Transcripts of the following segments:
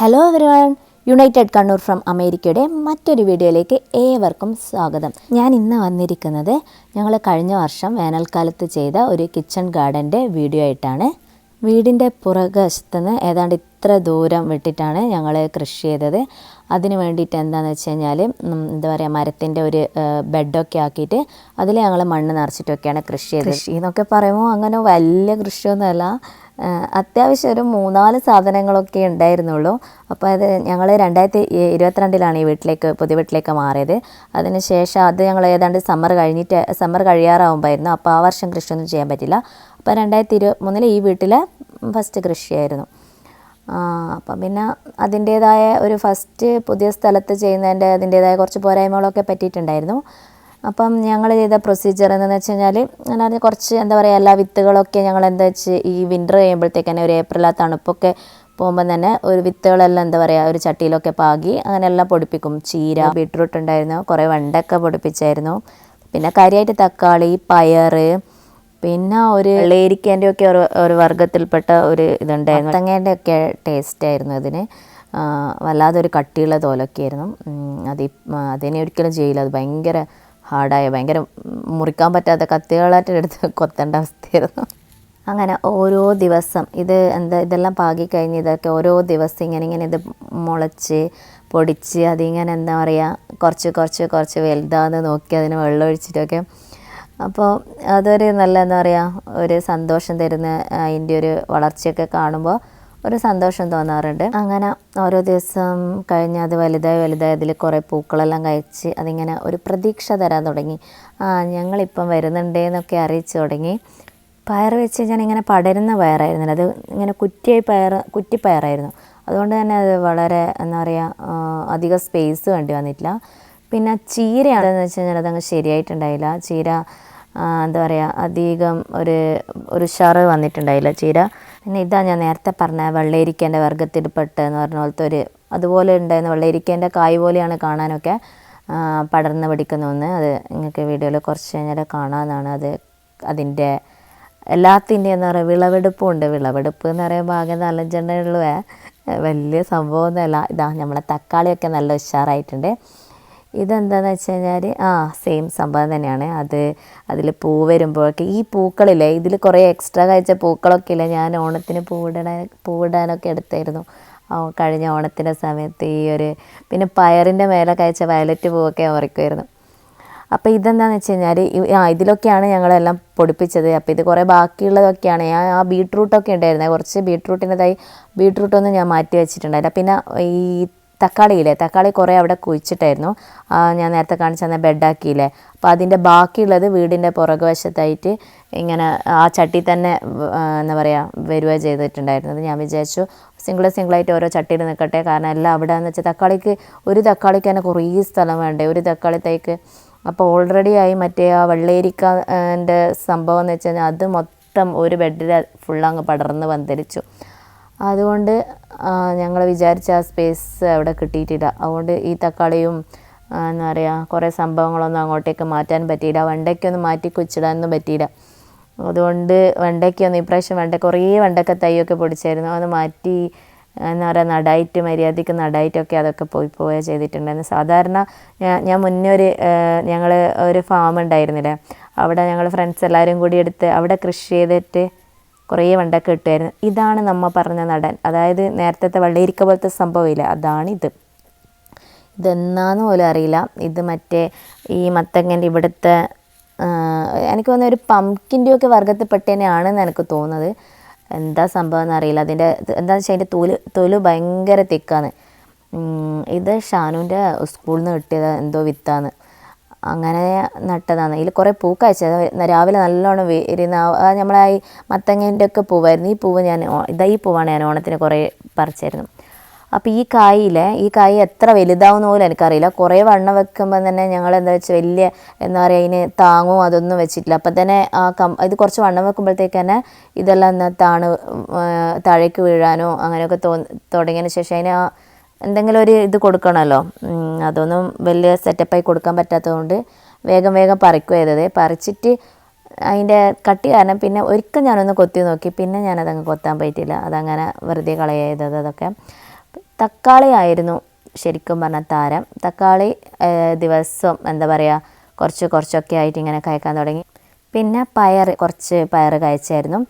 Hello everyone united Kannur from അമേരിക്കയുടെ മറ്റൊരു വീഡിയോയിലേക്ക് ഏവർക്കും സ്വാഗതം. ഞാൻ ഇന്ന് വന്നിരിക്കുന്നത് ഞങ്ങൾ കഴിഞ്ഞ വർഷം വേനൽക്കാലത്ത് ചെയ്ത ഒരു കിച്ചൺ ഗാർഡന്റെ വീഡിയോ ആയിട്ടാണ്. വീടിന്റെ പുറകുവശത്ത് നിന്ന് ഏതാണ്ട് ഇത്ര ദൂരം വിട്ടിട്ടാണ് ഞങ്ങൾ കൃഷി ചെയ്തത്. അതിന് വേണ്ടിയിട്ട് എന്താണെന്ന് വെച്ച് കഴിഞ്ഞാൽ എന്താ പറയുക മരത്തിന്റെ ഒരു ബെഡൊക്കെ ആക്കിയിട്ട് അതിൽ ഞങ്ങൾ മണ്ണ് നിറച്ചിട്ടൊക്കെയാണ് കൃഷി ചെയ്തത്. കൃഷി എന്നൊക്കെ പറയുമ്പോൾ അങ്ങനെ വലിയ കൃഷിയൊന്നുമല്ല. അത്യാവശ്യം ഒരു മൂന്നാൽ സാധനങ്ങളൊക്കെ ഉണ്ടായിരുന്നുള്ളൂ. അപ്പോൾ അത് ഞങ്ങൾ രണ്ടായിരത്തി ഇരുപത്തിരണ്ടിലാണ് ഈ വീട്ടിലേക്ക് പുതിയ വീട്ടിലേക്ക് മാറിയത്. അതിനുശേഷം അത് ഞങ്ങൾ ഏതാണ്ട് സമ്മർ കഴിഞ്ഞിട്ട് സമ്മർ കഴിയാറാവുമ്പോഴായിരുന്നു അപ്പോൾ ആ വർഷം കൃഷിയൊന്നും ചെയ്യാൻ പറ്റില്ല. അപ്പോൾ രണ്ടായിരത്തി ഇരുപത്തിമൂന്നിൽ ഈ വീട്ടിലെ ഫസ്റ്റ് കൃഷിയായിരുന്നു. അപ്പം പിന്നെ അതിന്റേതായ ഒരു ഫസ്റ്റ് പുതിയ സ്ഥലത്ത് ചെയ്യുന്നതിന്റെ അതിന്റേതായ കുറച്ച് പോരായ്മകളൊക്കെ പറ്റിയിട്ടുണ്ടായിരുന്നു. അപ്പം ഞങ്ങൾ ചെയ്ത പ്രൊസീജിയർ എന്താണെന്ന് വെച്ച് കഴിഞ്ഞാൽ ഞാൻ കുറച്ച് എന്താ പറയുക എല്ലാ വിത്തുകളൊക്കെ ഞങ്ങൾ എന്താ വെച്ച് ഈ വിന്റർ കഴിയുമ്പോഴത്തേക്ക് തന്നെ ഒരു ഏപ്രിൽ ആ തണുപ്പൊക്കെ പോകുമ്പോൾ തന്നെ ഒരു വിത്തുകളെല്ലാം എന്താ പറയുക ഒരു ചട്ടിയിലൊക്കെ പാകി അങ്ങനെ എല്ലാം പൊടിപ്പിക്കും. ചീര ബീട്രൂട്ട് ഉണ്ടായിരുന്നു കുറേ വെണ്ടക്ക പൊടിപ്പിച്ചായിരുന്നു. പിന്നെ കാര്യമായിട്ട് തക്കാളി പയർ പിന്നെ ഒരു ലേരിക്കേന്റെ ഒക്കെ ഒരു ഒരു വർഗത്തിൽപ്പെട്ട ഒരു ഇതുണ്ടായിരുന്നു. തങ്ങേന്റെ ഒക്കെ ടേസ്റ്റ് ആയിരുന്നു അതിന്. വല്ലാതെ ഒരു കട്ടിയുള്ള തോലൊക്കെ ആയിരുന്നു അത് അതിനെ ഒരിക്കലും ചെയ്യില്ല. അത് ഭയങ്കര ഹാർഡായ ഭയങ്കര മുറിക്കാൻ പറ്റാത്ത കത്തികളായിട്ട് എടുത്ത് കൊത്തേണ്ട അവസ്ഥയായിരുന്നു. അങ്ങനെ ഓരോ ദിവസം ഇത് എന്താ ഇതെല്ലാം പാകി കഴിഞ്ഞ് ഇതൊക്കെ ഓരോ ദിവസം ഇങ്ങനെ ഇങ്ങനെ ഇത് മുളച്ച് പൊടിച്ച് അതിങ്ങനെ എന്താ പറയുക കുറച്ച് കുറച്ച് കുറച്ച് വലുതാന്ന് നോക്കി അതിന് വെള്ളം ഒഴിച്ചിട്ടൊക്കെ. അപ്പോൾ അതൊരു നല്ല എന്താ പറയുക ഒരു സന്തോഷം തരുന്ന അതിന്റെ ഒരു വളർച്ചയൊക്കെ കാണുമ്പോൾ ഒരു സന്തോഷം തോന്നാറുണ്ട്. അങ്ങനെ ഓരോ ദിവസം കഴിഞ്ഞ് അത് വലുതായി വലുതായി അതിൽ കുറേ പൂക്കളെല്ലാം കഴിച്ച് അതിങ്ങനെ ഒരു പ്രതീക്ഷ തരാൻ തുടങ്ങി. ആ ഞങ്ങളിപ്പം വരുന്നുണ്ടേ എന്നൊക്കെ അറിയിച്ചു തുടങ്ങി. പയർ വെച്ച് ഞാൻ ഇങ്ങനെ പടരുന്ന പയറായിരുന്നില്ല. അത് ഇങ്ങനെ കുറ്റിയായി പയർ കുറ്റിപ്പയറായിരുന്നു. അതുകൊണ്ട് തന്നെ അത് വളരെ എന്താ പറയുക അധികം സ്പേസ് വേണ്ടി വന്നിട്ടില്ല. പിന്നെ ചീരയാണെന്ന് വെച്ച് കഴിഞ്ഞാൽ അതങ്ങ് ശരിയായിട്ടുണ്ടായില്ല. ചീര എന്താ പറയുക അധികം ഒരു ഒരു ഉഷാറ് വന്നിട്ടുണ്ടായില്ല. ചീര പിന്നെ ഇതാ ഞാൻ നേരത്തെ പറഞ്ഞ വെള്ളരിക്കേന്റെ വർഗത്തിൽപ്പെട്ട് എന്ന് പറഞ്ഞ പോലത്തെ ഒരു അതുപോലെ ഉണ്ടായിരുന്ന വെള്ളരിക്കേന്റെ കായ് പോലെയാണ് കാണാനൊക്കെ പടർന്ന് പിടിക്കുന്ന ഒന്ന്. അത് നിങ്ങൾക്ക് വീഡിയോയിൽ കുറച്ച് കഴിഞ്ഞാൽ കാണാമെന്നാണ് അത് അതിന്റെ എല്ലാത്തിന്റെ എന്താ പറയുക വിളവെടുപ്പും ഉണ്ട്. വിളവെടുപ്പ് എന്ന് പറയുമ്പോൾ ആകെ നാലഞ്ചെണ്ണ വലിയ സംഭവമൊന്നുമല്ല. ഇതാ നമ്മളെ തക്കാളിയൊക്കെ നല്ല ഉഷാറായിട്ടുണ്ട്. ഇതെന്താണെന്ന് വെച്ച് കഴിഞ്ഞാൽ ആ സെയിം സംഭവം തന്നെയാണ്. അത് അതിൽ പൂ വരുമ്പോഴൊക്കെ ഈ പൂക്കളില്ലേ ഇതിൽ കുറേ എക്സ്ട്രാ കഴിച്ച പൂക്കളൊക്കെ ഇല്ലേ ഞാൻ ഓണത്തിന് പൂവിടാൻ പൂവിടാനൊക്കെ എടുത്തായിരുന്നു. കഴിഞ്ഞ ഓണത്തിന്റെ സമയത്ത് ഈ ഒരു പിന്നെ പയറിന്റെ മേലെ കഴിച്ച വയലറ്റ് പൂവൊക്കെ ഉറക്കുമായിരുന്നു അപ്പോൾ ഇതെന്താണെന്ന് വെച്ച് കഴിഞ്ഞാൽ ആ ഇതിലൊക്കെയാണ് ഞങ്ങളെല്ലാം പൊടിപ്പിച്ചത്. അപ്പോൾ ഇത് കുറേ ബാക്കിയുള്ളതൊക്കെയാണ്. ഞാൻ ആ ബീട്രൂട്ടൊക്കെ ഉണ്ടായിരുന്നത് കുറച്ച് ബീട്രൂട്ടിന്റെതായി ബീട്രൂട്ടൊന്നും ഞാൻ മാറ്റി വെച്ചിട്ടുണ്ടായില്ല. പിന്നെ ഈ തക്കാളിയില്ലേ? തക്കാളി കുറേ അവിടെ കുഴിച്ചിട്ടായിരുന്നു. ഞാൻ നേരത്തെ കാണിച്ചു തന്ന ബെഡാക്കിയില്ലേ? അപ്പോൾ അതിന്റെ ബാക്കിയുള്ളത് വീടിന്റെ പുറകുവശത്തായിട്ട് ഇങ്ങനെ ആ ചട്ടി തന്നെ എന്താ പറയുക വരിക ചെയ്തിട്ടുണ്ടായിരുന്നത്. ഞാൻ വിചാരിച്ചു സിംഗിൾ സിംഗിളായിട്ട് ഓരോ ചട്ടിയിൽ നിൽക്കട്ടെ. കാരണം എല്ലാം അവിടെ എന്ന് വെച്ചാൽ തക്കാളിക്ക് ഒരു തക്കാളിക്ക് തന്നെ കുറേ സ്ഥലം വേണ്ടേ? ഒരു തക്കാളി തൈക്ക് അപ്പോൾ ഓൾറെഡി ആയി മറ്റേ ആ വെള്ളേരിക്കന്റെ സംഭവം എന്ന് വെച്ച് കഴിഞ്ഞാൽ അത് മൊത്തം ഒരു ബെഡിൽ ഫുൾ അങ്ങ് പടർന്ന് പന്തലിച്ചു അതുകൊണ്ട് ഞങ്ങൾ വിചാരിച്ച ആ സ്പേസ് അവിടെ കിട്ടിയിട്ടില്ല. അതുകൊണ്ട് ഈ തക്കാളിയും എന്താ പറയുക കുറേ സംഭവങ്ങളൊന്നും അങ്ങോട്ടേക്ക് മാറ്റാൻ പറ്റിയില്ല. വെണ്ടയ്ക്കൊന്നും മാറ്റി കുച്ചിടാനൊന്നും പറ്റിയില്ല. അതുകൊണ്ട് വെണ്ടയ്ക്കൊന്നും ഇപ്രാവശ്യം വെണ്ട കുറേ വെണ്ടക്ക തൈയൊക്കെ പൊടിച്ചായിരുന്നു. അത് മാറ്റി എന്താ പറയുക നടായിട്ട് മര്യാദയ്ക്ക് നടായിട്ടൊക്കെ അതൊക്കെ പോയി പോയ ചെയ്തിട്ടുണ്ടായിരുന്നു. സാധാരണ ഞാൻ മുന്നേ ഒരു ഞങ്ങൾ ഒരു ഫാം ഉണ്ടായിരുന്നില്ലേ? അവിടെ ഞങ്ങൾ ഫ്രണ്ട്സ് എല്ലാവരും കൂടി എടുത്ത് അവിടെ കൃഷി ചെയ്തിട്ട് കുറേ വണ്ടൊക്കെ ഇട്ടുമായിരുന്നു ഇതാണ് നമ്മ പറഞ്ഞ നടൻ. അതായത് നേരത്തെ വെള്ളരിക്ക പോലത്തെ സംഭവമില്ല. അതാണിത്. ഇതെന്നാന്ന് പോലും അറിയില്ല. ഇത് മറ്റേ ഈ മത്തങ്ങന്റെ ഇവിടുത്തെ എനിക്ക് തോന്നുന്ന ഒരു പംകിന്റെ ഒക്കെ വർഗത്തിൽപ്പെട്ട തന്നെയാണെന്ന് എനിക്ക് തോന്നുന്നത്. എന്താ സംഭവം എന്നറിയില്ല. അതിന്റെ എന്താണെന്ന് വെച്ചാൽ അതിന്റെ തൊൽ തൊൽ ഭയങ്കര തിക്കാണ്. ഇത് ഷാനുവിന്റെ സ്കൂളിൽ നിന്ന് കിട്ടിയത് എന്തോ വിത്താണ് അങ്ങനെ നട്ടതാണ്. ഇതിൽ കുറേ പൂക്കാഴ്ച. രാവിലെ നല്ലോണം വരുന്ന നമ്മളെ ഈ മത്തങ്ങേന്റെ ഒക്കെ പൂവായിരുന്നു. ഈ പൂവ് ഞാൻ ഇതാ ഈ പൂവാണ് ഞാൻ ഓണത്തിന് കുറേ പറിച്ചായിരുന്നു അപ്പോൾ ഈ കായിലെ ഈ കായ് എത്ര വലുതാവുന്ന പോലും എനിക്കറിയില്ല. കുറേ വണ്ണം വെക്കുമ്പോൾ തന്നെ ഞങ്ങൾ എന്താ വെച്ചാൽ വലിയ എന്താ പറയുക അതിന് താങ്ങും അതൊന്നും വെച്ചിട്ടില്ല. അപ്പം തന്നെ ആ കം ഇത് കുറച്ച് വണ്ണം വെക്കുമ്പോഴത്തേക്ക് തന്നെ ഇതെല്ലാം എന്താ താണ് താഴേക്ക് വീഴാനോ അങ്ങനെയൊക്കെ തോ തുടങ്ങിയതിന് ശേഷം അതിന് ആ എന്തെങ്കിലും ഒരു ഇത് കൊടുക്കണമല്ലോ അതൊന്നും വലിയ സെറ്റപ്പായി കൊടുക്കാൻ പറ്റാത്തതുകൊണ്ട് വേഗം വേഗം പറിക്കുക ചെയ്തത്. പറിച്ചിട്ട് അതിന്റെ കട്ടി കാരണം പിന്നെ ഒരിക്കൽ ഞാനൊന്ന് കൊത്തി നോക്കി. പിന്നെ ഞാനതങ്ങ് കൊത്താൻ പറ്റിയില്ല. അതങ്ങനെ വെറുതെ കളയായത് അതൊക്കെ. തക്കാളി ആയിരുന്നു ശരിക്കും പറഞ്ഞ താരം. തക്കാളി ദിവസം എന്താ പറയുക കുറച്ച് കുറച്ചൊക്കെ ആയിട്ട് ഇങ്ങനെ കഴിക്കാൻ തുടങ്ങി. പിന്നെ പയർ കുറച്ച് പയർ കഴിച്ചായിരുന്നു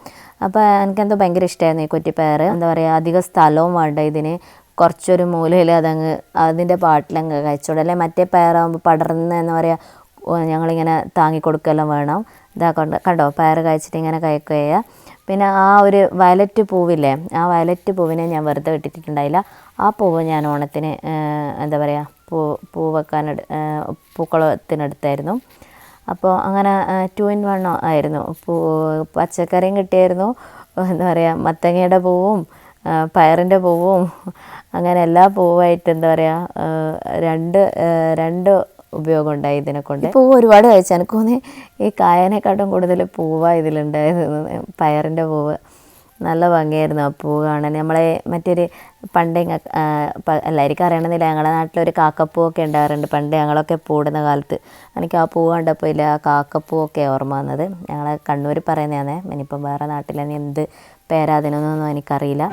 അപ്പോൾ എനിക്കെന്തോ ഭയങ്കര ഇഷ്ടമായിരുന്നു ഈ കുറ്റിപ്പയർ. എന്താ പറയുക അധികം സ്ഥലവും വേണ്ട ഇതിന്. കുറച്ചൊരു മൂലയിൽ അതങ്ങ് അതിന്റെ പാട്ടിലങ്ങ് കഴിച്ചോടും അല്ലെങ്കിൽ മറ്റേ പയറാകുമ്പോൾ പടർന്ന് എന്ന് പറയുക ഞങ്ങളിങ്ങനെ താങ്ങി കൊടുക്കുകയെല്ലാം വേണം. ഇതാ കൊണ്ട് കണ്ടോ? പയർ കഴിച്ചിട്ട് ഇങ്ങനെ കഴിക്കുകയാണ് പിന്നെ ആ ഒരു വയലറ്റ് പൂവില്ലേ ആ വയലറ്റ് പൂവിനെ ഞാൻ വെറുതെ ഇട്ടിട്ടുണ്ടായില്ല. ആ പൂവ് ഞാൻ ഓണത്തിന് എന്താ പറയുക പൂ പൂ വെക്കാൻ പൂക്കളത്തിനെടുത്തായിരുന്നു. അപ്പോൾ അങ്ങനെ ടു ഇൻ വൺ ആയിരുന്നു. പൂ പച്ചക്കറിയും കിട്ടിയായിരുന്നു. എന്താ പറയുക മത്തങ്ങയുടെ പൂവും പയറിന്റെ പൂവും അങ്ങനെ എല്ലാ പൂവായിട്ട് എന്താ പറയുക രണ്ട് രണ്ട് ഉപയോഗം ഉണ്ടായി ഇതിനെ കൊണ്ട്. പൂവ് ഒരുപാട് കഴിച്ചു. എനിക്ക് തോന്നി ഈ കായനെക്കാട്ടും കൂടുതൽ പൂവാണ് ഇതിലുണ്ടായിരുന്നു പയറിന്റെ പൂവ്. നല്ല ഭംഗിയായിരുന്നു ആ പൂവ് കാണാൻ. നമ്മളെ മറ്റൊരു പണ്ട് എല്ലാവർക്കും അറിയണമെന്നില്ല. ഞങ്ങളുടെ നാട്ടിലൊരു കാക്കപ്പൂവൊക്കെ ഉണ്ടാകാറുണ്ട്. പണ്ട് ഞങ്ങളൊക്കെ പൂടുന്ന കാലത്ത്. എനിക്ക് ആ പൂവ് കണ്ടപ്പോൾ ഇല്ല. ആ കാക്കപ്പൂവൊക്കെ ഓർമ്മ വന്നത്. ഞങ്ങൾ കണ്ണൂർ പറയുന്നതാണേ. ഇനിയിപ്പം വേറെ നാട്ടിലെനി എന്ത് പേരാതിനൊന്നും എനിക്കറിയില്ല.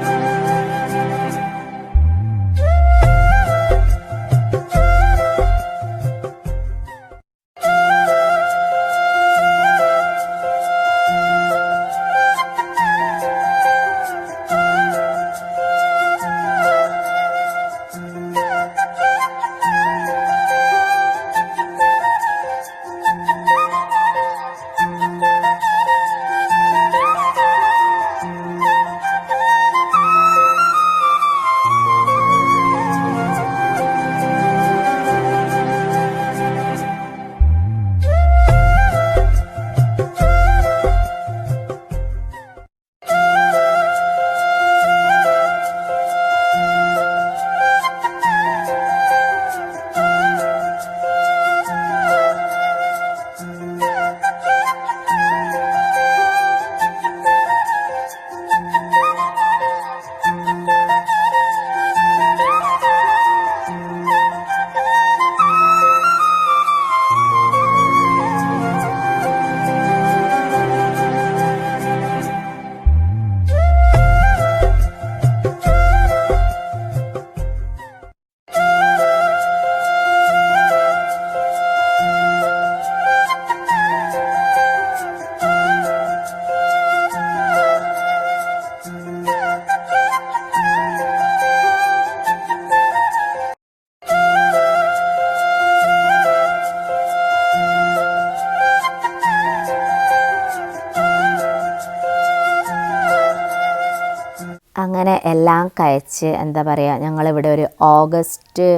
എല്ലാം കഴിച്ച് എന്താ പറയുക ഞങ്ങളിവിടെ ഒരു ഓഗസ്റ്റ്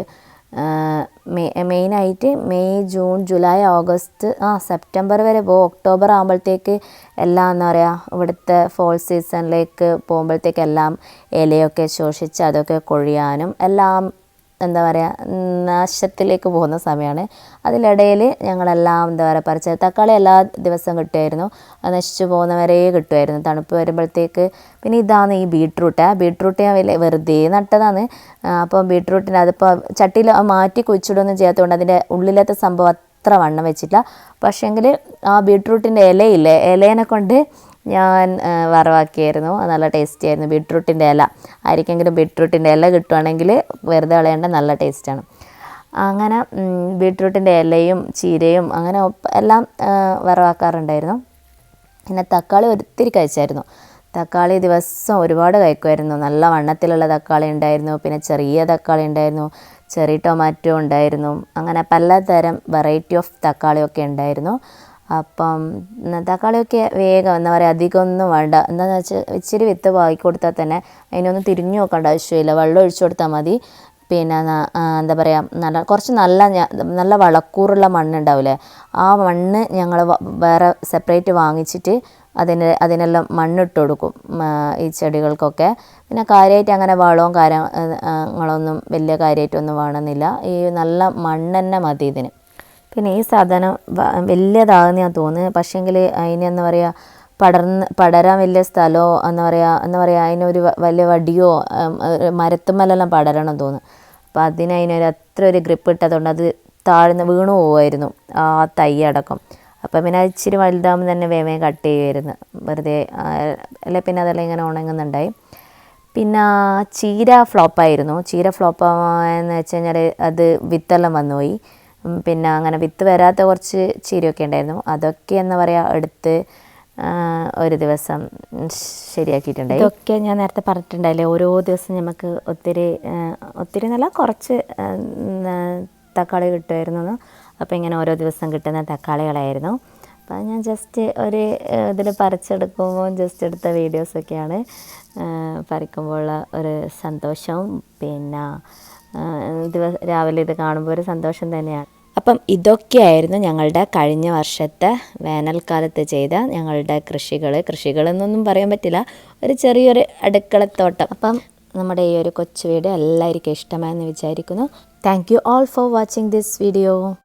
മെയ് മെയിനായിട്ട് മെയ് ജൂൺ ജൂലൈ ഓഗസ്റ്റ് ആ സെപ്റ്റംബർ വരെ പോകും ഒക്ടോബർ ആകുമ്പോഴത്തേക്ക് എല്ലാം എന്താ പറയുക ഇവിടുത്തെ ഫോൾ സീസണിലേക്ക് പോകുമ്പോഴത്തേക്ക് എല്ലാം ഇലയൊക്കെ ശോഷിച്ച് അതൊക്കെ കൊഴിയാനും എല്ലാം എന്താ പറയുക നാശത്തിലേക്ക് പോകുന്ന സമയമാണ് അതിലിടയിൽ ഞങ്ങളെല്ലാം എന്താ പറയുക പറിച്ച തക്കാളി എല്ലാ ദിവസവും കിട്ടുമായിരുന്നു. നശിച്ചു പോകുന്നവരെ കിട്ടുമായിരുന്നു. തണുപ്പ് വരുമ്പോഴത്തേക്ക് പിന്നെ ഇതാണ് ഈ ബീട്രൂട്ട്. ബീട്രൂട്ട് ഞാൻ വലിയ വെറുതെ നട്ടതാണ്. അപ്പോൾ ബീട്രൂട്ടിന്റെ അതിപ്പോൾ ചട്ടിയിൽ മാറ്റി കുഴിച്ചിടുകയൊന്നും ചെയ്യാത്തതുകൊണ്ട് അതിന്റെ ഉള്ളിലത്തെ സംഭവം അത്ര വണ്ണം വെച്ചിട്ടില്ല. പക്ഷേങ്കിൽ ആ ബീട്രൂട്ടിന്റെ ഇലയില്ലേ ഇലേനെ കൊണ്ട് ഞാൻ വറവാക്കിയായിരുന്നു. അത് നല്ല ടേസ്റ്റി ആയിരുന്നു. ബീട്രൂട്ടിന്റെ ഇല. ആർക്കെങ്കിലും ബീട്രൂട്ടിന്റെ ഇല കിട്ടുവാണെങ്കിൽ വെറുതെ കളയേണ്ട നല്ല ടേസ്റ്റാണ് അങ്ങനെ ബീട്രൂട്ടിന്റെ ഇലയും ചീരയും അങ്ങനെ എല്ലാം വറവാക്കാറുണ്ടായിരുന്നു. പിന്നെ തക്കാളി ഒത്തിരി കഴിച്ചായിരുന്നു. തക്കാളി ദിവസം ഒരുപാട് കഴിക്കുമായിരുന്നു. നല്ല വണ്ണത്തിലുള്ള തക്കാളി ഉണ്ടായിരുന്നു. പിന്നെ ചെറിയ തക്കാളി ഉണ്ടായിരുന്നു. ചെറിയ ടൊമാറ്റോ ഉണ്ടായിരുന്നു. അങ്ങനെ പലതരം വെറൈറ്റി ഓഫ് തക്കാളിയൊക്കെ ഉണ്ടായിരുന്നു. അപ്പം തക്കാളിയൊക്കെ വേഗം എന്താ പറയുക അധികമൊന്നും വേണ്ട. എന്താണെന്ന് വെച്ചാൽ ഇച്ചിരി വിത്ത് വാങ്ങി കൊടുത്താൽ തന്നെ അതിനൊന്നും തിരിഞ്ഞു നോക്കേണ്ട ആവശ്യമില്ല. വെള്ളം ഒഴിച്ചു കൊടുത്താൽ മതി. പിന്നെ എന്താ പറയുക നല്ല കുറച്ച് നല്ല നല്ല വളക്കൂറുള്ള മണ്ണുണ്ടാവില്ലേ ആ മണ്ണ് ഞങ്ങൾ വേറെ സെപ്പറേറ്റ് വാങ്ങിച്ചിട്ട് അതിന് അതിനെല്ലാം മണ്ണിട്ട് കൊടുക്കും ഈ ചെടികൾക്കൊക്കെ. പിന്നെ കാര്യമായിട്ട് അങ്ങനെ വളവും കാര്യങ്ങളൊന്നും വലിയ കാര്യമായിട്ടൊന്നും വേണമെന്നില്ല. ഈ നല്ല മണ്ണ് തന്നെ മതി ഇതിന്. പിന്നെ ഈ സാധനം വലിയതാകുന്ന ഞാൻ തോന്നുന്നത് പക്ഷേങ്കിൽ അതിന് എന്താ പറയുക പടർന്ന് പടരാൻ വലിയ സ്ഥലമോ എന്താ പറയുക എന്താ പറയുക അതിനൊരു വലിയ വടിയോ മരത്തുമ്മലെല്ലാം പടരണം തോന്നുന്നു. അപ്പോൾ അതിന് അതിനൊരു അത്ര ഒരു ഗ്രിപ്പ് ഇട്ടതുകൊണ്ട് അത് താഴ്ന്ന് വീണു പോവായിരുന്നു ആ തൈ അടക്കം. അപ്പം പിന്നെ ഇച്ചിരി വലുതാകുമ്പോൾ തന്നെ വേമേ കട്ട് ചെയ്യുമായിരുന്നു വെറുതെ അല്ലെ പിന്നെ അതെല്ലാം ഇങ്ങനെ ഉണങ്ങുന്നുണ്ടായി. പിന്നെ ചീര ഫ്ലോപ്പായിരുന്നു ചീര ഫ്ലോപ്പ് എന്ന് വെച്ച് കഴിഞ്ഞാൽ അത് വിത്തെല്ലാം വന്നുപോയി. പിന്നെ അങ്ങനെ വിത്ത് വരാത്ത കുറച്ച് ചീരയൊക്കെ ഉണ്ടായിരുന്നു. അതൊക്കെ എന്ന് പറയാ എടുത്ത് ഒരു ദിവസം ശരിയാക്കിയിട്ടുണ്ടായി ഇതൊക്കെ ഞാൻ നേരത്തെ പറഞ്ഞിട്ടുണ്ടായില്ലേ ഓരോ ദിവസം നമുക്ക് ഒത്തിരി ഒത്തിരി നല്ല കുറച്ച് തക്കാളി കിട്ടുമായിരുന്നു അപ്പോൾ ഇങ്ങനെ ഓരോ ദിവസം കിട്ടുന്ന തക്കാളികളായിരുന്നു. അപ്പോൾ ഞാൻ ജസ്റ്റ് ഒരു ഇതിൽ പറിച്ചെടുക്കുമ്പോൾ ജസ്റ്റ് എടുത്ത വീഡിയോസൊക്കെയാണ് പറിക്കുമ്പോഴുള്ള ഒരു സന്തോഷവും പിന്നെ ദിവസം രാവിലെ ഇത് കാണുമ്പോൾ ഒരു സന്തോഷം തന്നെയാണ്. അപ്പം ഇതൊക്കെയായിരുന്നു ഞങ്ങളുടെ കഴിഞ്ഞ വർഷത്തെ വേനൽക്കാലത്ത് ചെയ്ത ഞങ്ങളുടെ കൃഷികൾ കൃഷികളെന്നൊന്നും പറയാൻ പറ്റില്ല. ഒരു ചെറിയൊരു അടുക്കളത്തോട്ടം. അപ്പം നമ്മുടെ ഈ ഒരു കൊച്ചു വീഡിയോ എല്ലാവർക്കും ഇഷ്ടമായെന്ന് വിചാരിക്കുന്നു. Thank you all for watching this video